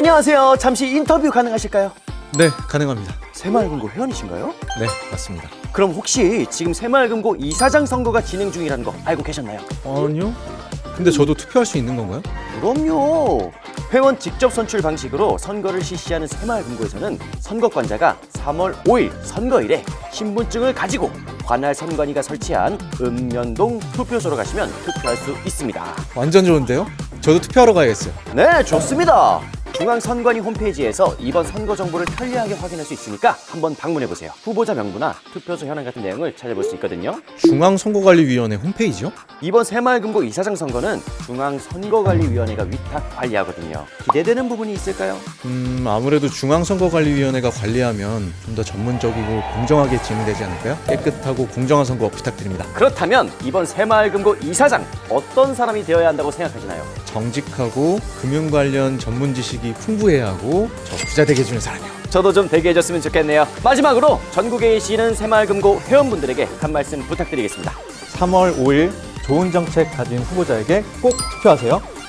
안녕하세요. 잠시 인터뷰 가능하실까요? 네, 가능합니다. 새마을금고 회원이신가요? 네, 맞습니다. 그럼 혹시 지금 새마을금고 이사장 선거가 진행 중이라는 거 알고 계셨나요? 아니요. 근데 저도 투표할 수 있는 건가요? 그럼요. 회원 직접 선출 방식으로 선거를 실시하는 새마을금고에서는 선거권자가 3월 5일 선거일에 신분증을 가지고 관할 선관위가 설치한 읍면동 투표소로 가시면 투표할 수 있습니다. 완전 좋은데요? 저도 투표하러 가야겠어요. 네, 좋습니다. 중앙선관위 홈페이지에서 이번 선거 정보를 편리하게 확인할 수 있으니까 한번 방문해 보세요. 후보자 명부나 투표소 현황 같은 내용을 찾아볼 수 있거든요. 중앙선거관리위원회 홈페이지요? 이번 새마을금고 이사장 선거는 중앙선거관리위원회가 위탁 관리하거든요. 기대되는 부분이 있을까요? 음, 아무래도 중앙선거관리위원회가 관리하면 좀 더 전문적이고 공정하게 진행되지 않을까요? 깨끗하고 공정한 선거 부탁드립니다. 그렇다면 이번 새마을금고 이사장 어떤 사람이 되어야 한다고 생각하시나요? 정직하고 금융 관련 전문 지식이 풍부해야 하고 저 부자 되게 해주는 사람이요. 저도 좀 되게 해줬으면 좋겠네요. 마지막으로 전국에 계시는 새마을금고 회원분들에게 한 말씀 부탁드리겠습니다. 3월 5일 좋은 정책 가진 후보자에게 꼭 투표하세요.